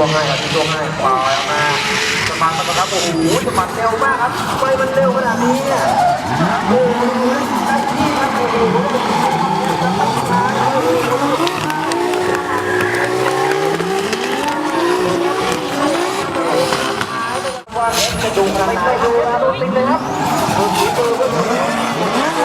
ช่วงให้ครับช่วงให้ปล่อยออกมาสมัครมาครับโอ้โหสมัครเร็วมากครับไปมันเร็วขนาดนี้เนี่ยโอ้โหได้ที่ครับโอ้โหว่าจะดูกันไหนดูนะดูสิดเลยครับดูสีตัว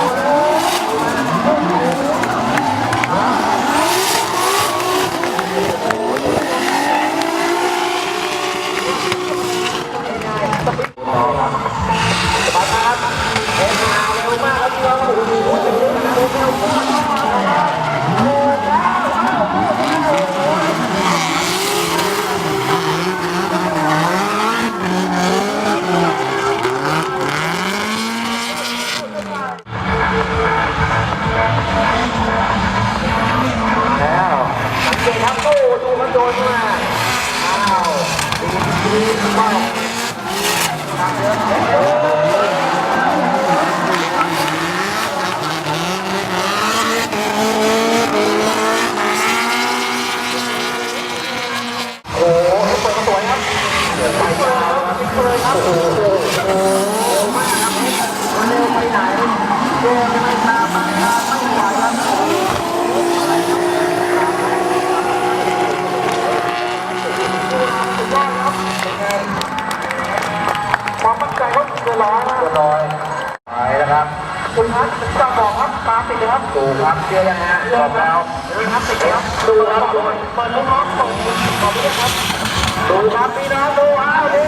แล้วสังเกตครับโอ้ดูมันโดนมาอ้าวดีดีป้องโอ้โหเปิดสวยครับเปิดไปครับเปิดครับโอ้โห ครับความมั่นใจก็เกินร้อยนะเกินร้อยไปแล้วครับคุณพัฒน์จะบอกครับตาติดเลยครับดูครับเชื่อยังฮะบอกแล้วดูครับติดเลยครับดูครับดูเปิดลูกน้องส่งขอบคุณครับดูครับพี่น้องดูอ้าวดู